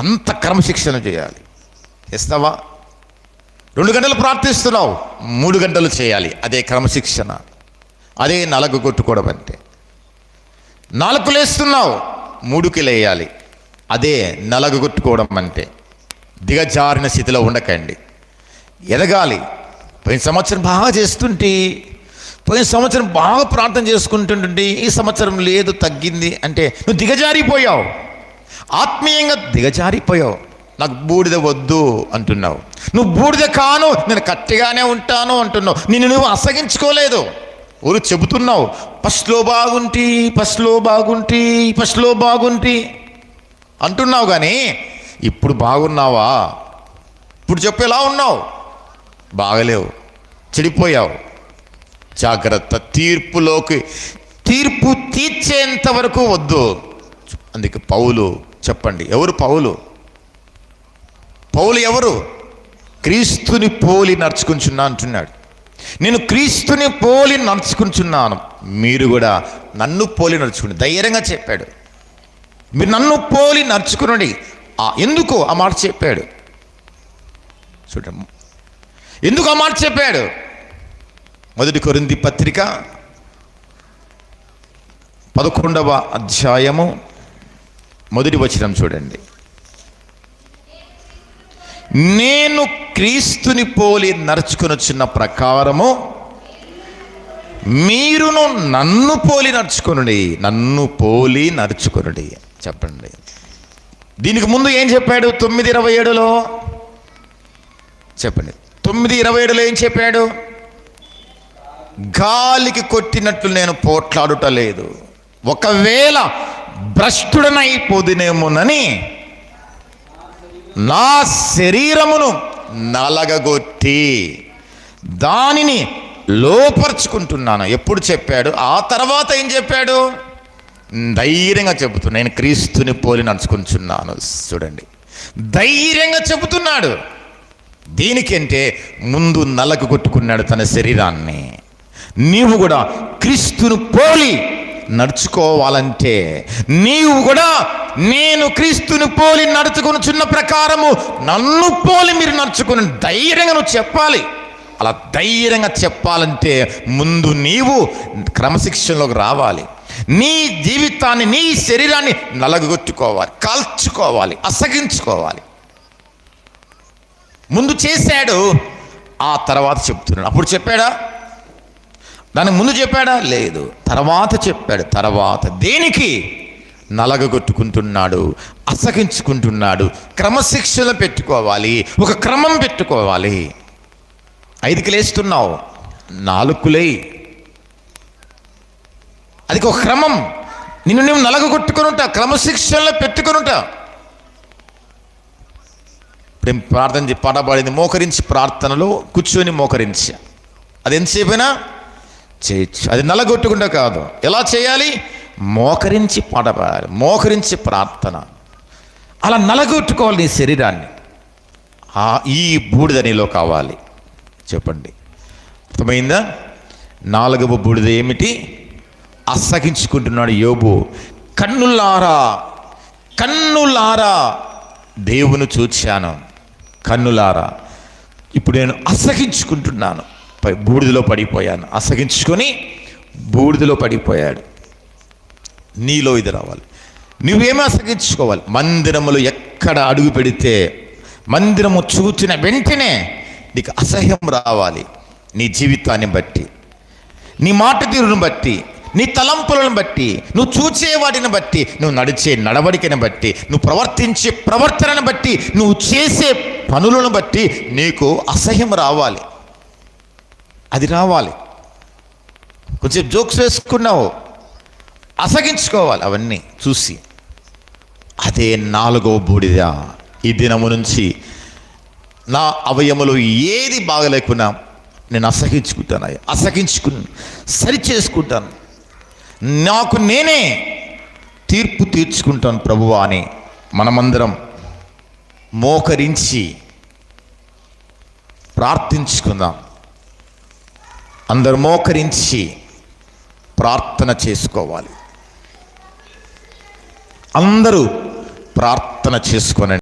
అంత క్రమశిక్షణ చేయాలి. చేస్తావా రెండు గంటలు ప్రార్థిస్తున్నావు మూడు గంటలు చేయాలి. అదే క్రమశిక్షణ. అదే నలుగు కొట్టుకోవడం అంటే. నాలుగు లేస్తున్నావు మూడుకి లేయాలి. అదే నలగు కొట్టుకోవడం అంటే. దిగజారిన స్థితిలో ఉండకండి. ఎదగాలి. పోయిన సంవత్సరం బాగా చేస్తుంటే పోయిన సంవత్సరం బాగా ప్రార్థన చేసుకుంటుంటే ఈ సంవత్సరం లేదు తగ్గింది అంటే నువ్వు దిగజారిపోయావు. ఆత్మీయంగా దిగజారిపోయావు. నాకు బూడిద వద్దు అంటున్నావు. నువ్వు బూడిద కాను నేను కట్టిగానే ఉంటాను అంటున్నావు. నిన్ను నువ్వు అసగించుకోలేదు. ఊరు చెబుతున్నావు ఫస్ట్లో బాగుంటి ఫస్ట్లో బాగుంటి ఫస్ట్లో బాగుంటి అంటున్నావు కానీ ఇప్పుడు బాగున్నావా? ఇప్పుడు చెప్పు ఎలా ఉన్నావు. బాగలేవు. చెడిపోయావు. జాగ్రత్త తీర్పులోకి తీర్పు తీర్చేంత వరకు వద్దు. అందుకే పౌలు చెప్పండి. ఎవరు పౌలు? పౌలు ఎవరు? క్రీస్తుని పోలి నడుచుకుంటున్నా అంటున్నాడు. నేను క్రీస్తుని పోలి నడుచుకుంటున్నాను. మీరు కూడా నన్ను పోలి నడుచుకుని ధైర్యంగా చెప్పాడు. మీరు నన్ను పోలి నడుచుకునండి. ఎందుకు ఆ మాట చెప్పాడు? చూడండి. ఎందుకు ఆ మాట చెప్పాడు? మొదటి కొరింది పత్రిక పదకొండవ అధ్యాయము మొదటి వచనం చూడండి. నేను క్రీస్తుని పోలి నడుచుకునొచ్చిన ప్రకారము మీరును నన్ను పోలి నడుచుకునుడి నన్ను పోలి నడుచుకునుడి చెప్పండి. దీనికి ముందు ఏం చెప్పాడు? తొమ్మిది ఇరవై ఏడులో? చెప్పండి. తొమ్మిది ఇరవై ఏడులో ఏం చెప్పాడు? గాలికి కొట్టినట్లు నేను పోట్లాడుట లేదు. ఒకవేళ భ్రష్టుడనైపోదునేమోనని నా శరీరమును నలగగొట్టి దానిని లోపరుచుకుంటున్నాను. ఎప్పుడు చెప్పాడు? ఆ తర్వాత ఏం చెప్పాడు? ధైర్యంగా చెబుతున్నా నేను క్రీస్తుని పోలి నడుచుకుంటున్నాను. చూడండి. ధైర్యంగా చెబుతున్నాడు. దీనికంటే ముందు నలకు కొట్టుకున్నాడు తన శరీరాన్ని. నీవు కూడా క్రీస్తును పోలి నడుచుకోవాలంటే నీవు కూడా నేను క్రీస్తుని పోలి నడుచుకుని చిన్న ప్రకారము నన్ను పోలి మీరు నడుచుకుని ధైర్యంగా నువ్వు చెప్పాలి. అలా ధైర్యంగా చెప్పాలంటే ముందు నీవు క్రమశిక్షణలోకి రావాలి. నీ జీవితాన్ని నీ శరీరాన్ని నలగొట్టుకోవాలి కాల్చుకోవాలి అసగించుకోవాలి ముందు చేశాడు ఆ తర్వాత చెప్తున్నాడు. అప్పుడు చెప్పాడా? దానికి ముందు చెప్పాడా? లేదు. తర్వాత చెప్పాడు. తర్వాత దేనికి? నలగగొట్టుకుంటున్నాడు అసగించుకుంటున్నాడు క్రమశిక్షణ పెట్టుకోవాలి ఒక క్రమం పెట్టుకోవాలి. ఐదుకి లేస్తున్నావు నాలుగులే అది ఒక క్రమం. నిన్ను నువ్వు నలగగొట్టుకుని ఉంటా క్రమశిక్షణలో పెట్టుకుని ఉంటా. ఇప్పుడు ప్రార్థన చే- పాడబడింది మోకరించి ప్రార్థనలో కూర్చొని మోకరించి. అది ఎంతసేపైనా చేయొచ్చు అది నలగొట్టుకుంటే కాదు. ఎలా చేయాలి? మోకరించి పాడబడాలి మోకరించి ప్రార్థన. అలా నలగొట్టుకోవాలి నీ శరీరాన్ని. ఆ ఈ బూడిద నీలో కావాలి. చెప్పండి. అర్థమైందా? నాలుగవ బూడిద ఏమిటి? అసగించుకుంటున్నాడు యోబు. కన్నులారా కన్నులారా దేవుని చూచాను. కన్నులారా ఇప్పుడు నేను అసహించుకుంటున్నాను. బూడిదలో పడిపోయాను. అసగించుకొని బూడిదలో పడిపోయాడు. నీలో ఇది రావాలి. నువ్వేమీ అసగించుకోవాలి మందిరములో ఎక్కడ అడుగు పెడితే మందిరము చూచిన వెంటనే నీకు అసహ్యం రావాలి. నీ జీవితాన్ని బట్టి నీ మాట తీరును బట్టి నీ తలంపులను బట్టి నువ్వు చూచే వాటిని బట్టి నువ్వు నడిచే నడవడికని బట్టి నువ్వు ప్రవర్తించే ప్రవర్తనను బట్టి నువ్వు చేసే పనులను బట్టి నీకు అసహ్యం రావాలి. అది రావాలి. కొంచెం జోక్స్ వేసుకున్నావు. అసగించుకోవాలి అవన్నీ చూసి. అదే నాలుగవ బూడిద. ఈ దినము నుంచి నా అవయములు ఏది బాగలేకున్నా నేను అసహించుకుంటాను అసహించుకుని సరి చేసుకుంటాను నాకు నేనే తీర్పు తీర్చుకుంటాను ప్రభువా అని మనమందరం మోకరించి ప్రార్థించుకుందాం. అందరు మోకరించి ప్రార్థన చేసుకోవాలి. అందరూ ప్రార్థన చేసుకోనండి.